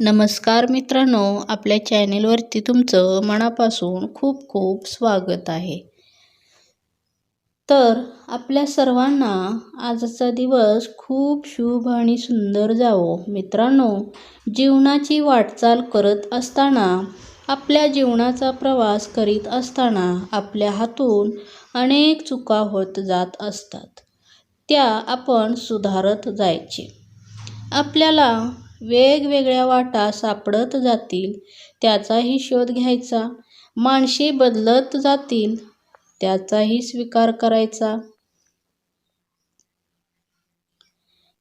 नमस्कार मित्रांनो आपल्या चॅनेलवरती तुमचं मनापासून खूप खूप स्वागत आहे. तर आपल्या सर्वांना आजचा दिवस खूप शुभ आणि सुंदर जावो. मित्रांनो जीवनाची वाटचाल करत असताना आपल्या जीवनाचा प्रवास करीत असताना आपल्या हातून अनेक चुका होत जात असतात. त्या आपण सुधारत जायचे. आपल्याला वेगवेगळ्या वाटा सापडत जातील त्याचाही शोध घ्यायचा. माणसे बदलत जातील त्याचाही स्वीकार करायचा.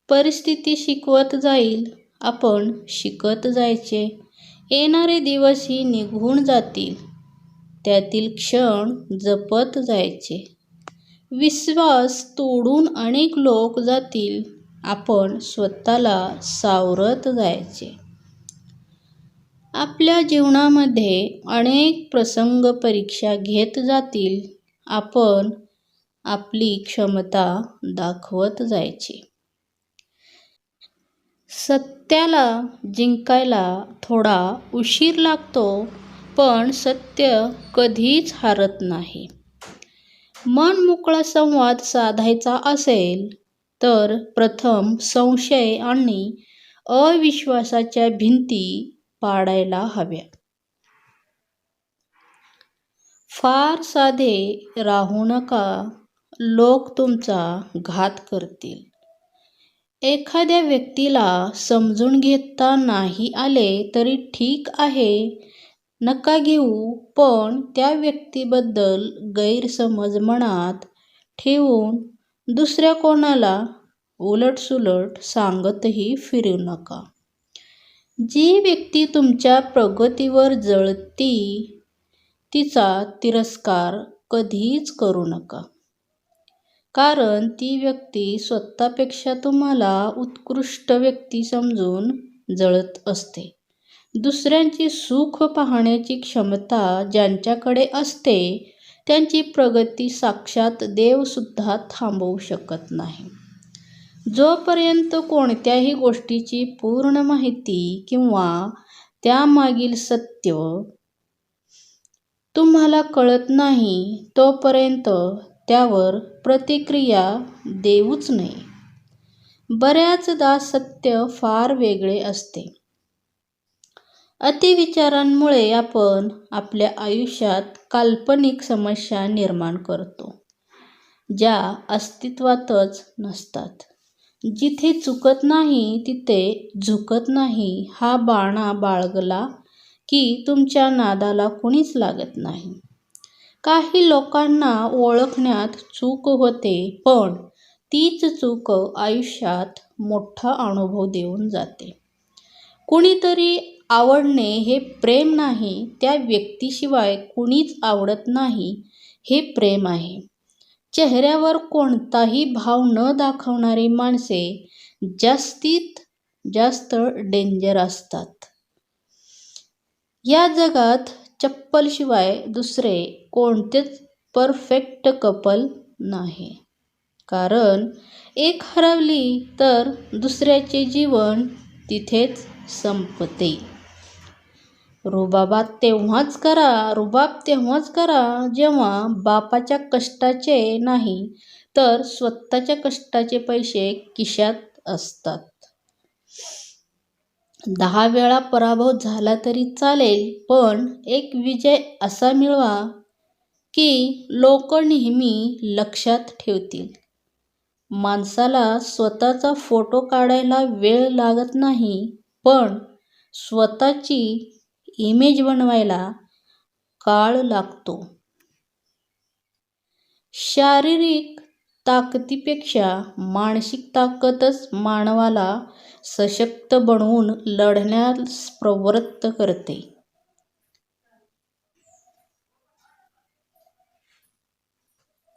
परिस्थिती शिकवत जाईल आपण शिकत जायचे. येणारे दिवसही निघून जातील त्यातील क्षण जपत जायचे. विश्वास तोडून अनेक लोक जातील आपण स्वतःला सावरत जायचे. आपल्या जीवनामध्ये अनेक प्रसंग परीक्षा घेत जातील आपण आपली क्षमता दाखवत जायची. सत्याला जिंकायला थोडा उशीर लागतो पण सत्य कधीच हारत नाही. मन मोकळा संवाद साधायचा असेल तर प्रथम संशय आणि अविश्वासाच्या भिंती पाडायला हव्या. फार साधे राहू नका लोक तुमचा घात करतील. एखाद्या व्यक्तीला समजून घेता नाही आले तरी ठीक आहे नका घेऊ पण त्या व्यक्तीबद्दल गैरसमज मनात ठेवून दुसऱ्या कोणाला उलटसुलट सांगतही फिरू नका. जी व्यक्ती तुमच्या प्रगतीवर जळती तिचा तिरस्कार कधीच करू नका. कारण ती व्यक्ती स्वतःपेक्षा तुम्हाला उत्कृष्ट व्यक्ती समजून जळत असते. दुसऱ्यांची सुख पाहण्याची क्षमता ज्यांच्याकडे असते त्यांची प्रगती साक्षात देवसुद्धा थांबवू शकत नाही. जोपर्यंत कोणत्याही गोष्टीची पूर्ण माहिती किंवा त्यामागील सत्य तुम्हाला कळत नाही तोपर्यंत त्यावर प्रतिक्रिया देऊच नये. बऱ्याचदा सत्य फार वेगळे असते. अतिविचारांमुळे आपण आपल्या आयुष्यात काल्पनिक समस्या निर्माण करतो ज्या अस्तित्वातच नसतात. जिथे चुकत नाही तिथे झुकत नाही हा बाणा बाळगला की तुमच्या नादाला कुणीच लागत नाही. काही लोकांना ओळखण्यात चूक होते पण तीच चूक आयुष्यात मोठा अनुभव देऊन जाते. कुणीतरी आवडणे हे प्रेम नाही त्या व्यक्तीशिवाय कुणीच आवडत नाही हे प्रेम आहे. चेहऱ्यावर कोणताही भाव न दाखवणारी माणसे जास्तीत जास्त डेंजर असतात. या जगात चप्पलशिवाय दुसरे कोणतेच परफेक्ट कपल नाही. कारण एक हरवली तर दुसऱ्याचे जीवन तिथेच संपते. रुबाबात तेव्हाच करा रुबाब तेव्हाच करा जेव्हा बापाच्या कष्टाचे नाही तर स्वतःच्या कष्टाचे पैसे किशात असतात. दहा वेळा पराभव झाला तरी चालेल पण एक विजय असा मिळवा की लोक नेहमी लक्षात ठेवतील. माणसाला स्वतःचा फोटो काढायला वेळ लागत नाही पण स्वतःची इमेज बनवायला काळ लागतो. शारीरिक ताकदीपेक्षा मानसिक ताकदच मानवाला सशक्त बनवून लढण्यास प्रवृत्त करते.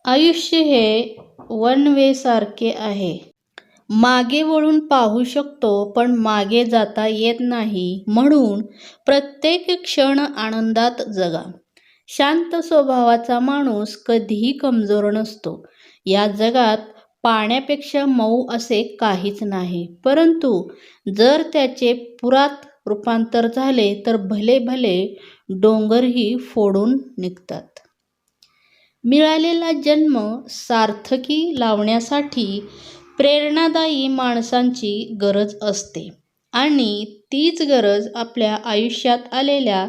आयुष्य हे वन वे सारखे आहे. मागे वळून पाहू शकतो पण मागे जाता येत नाही. म्हणून प्रत्येक क्षण आनंदात जगा. शांत स्वभावाचा माणूस कधीही कमजोर नसतो. या जगात पाण्यापेक्षा मऊ असे काहीच नाही. परंतु जर त्याचे पुरात रूपांतर झाले तर भले भले डोंगरही फोडून निघतात. मिळालेला जन्म सार्थकी लावण्यासाठी प्रेरणादायी माणसांची गरज असते. आणि तीच गरज आपल्या आयुष्यात आलेल्या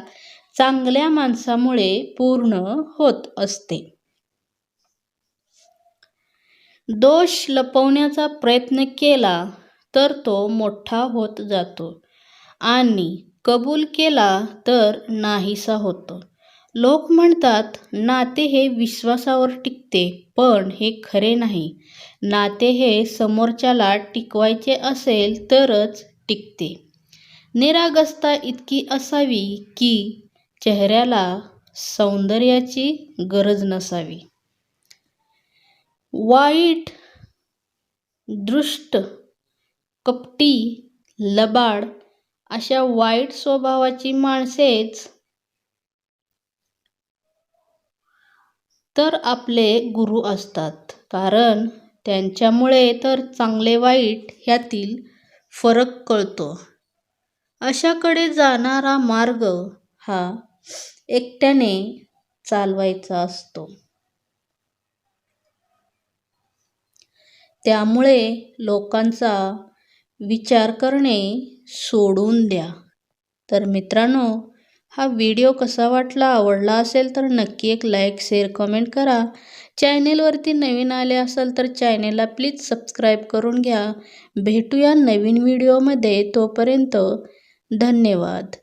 चांगल्या माणसामुळे पूर्ण होत असते. दोष लपवण्याचा प्रयत्न केला तर तो मोठा होत जातो आणि कबूल केला तर नाहीसा होतो. लोक म्हणतात नाते हे विश्वासावर टिकते पण हे खरे नाही. नाते हे समोरच्याला टिकवायचे असेल तरच टिकते. निरागस्ता इतकी असावी की चेहऱ्याला सौंदर्याची गरज नसावी. वाईट दृष्ट कपटी लबाड अशा वाईट स्वभावाची माणसेच तर आपले गुरु असतात. कारण त्यांच्यामुळे तर चांगले वाईट ह्यातील फरक कळतो. अशाकडे जाणारा मार्ग हा एकट्याने चालवायचा असतो. त्यामुळे लोकांचा विचार करणे सोडून द्या. तर मित्रांनो हा व्हिडिओ कसा वाटला आवडला असेल तर नक्की एक लाईक शेअर कमेंट करा. चॅनेलवरती नवीन आले असाल तर चॅनेलला प्लीज सबस्क्राईब करून घ्या. भेटूया नवीन व्हिडिओमध्ये तोपर्यंत धन्यवाद.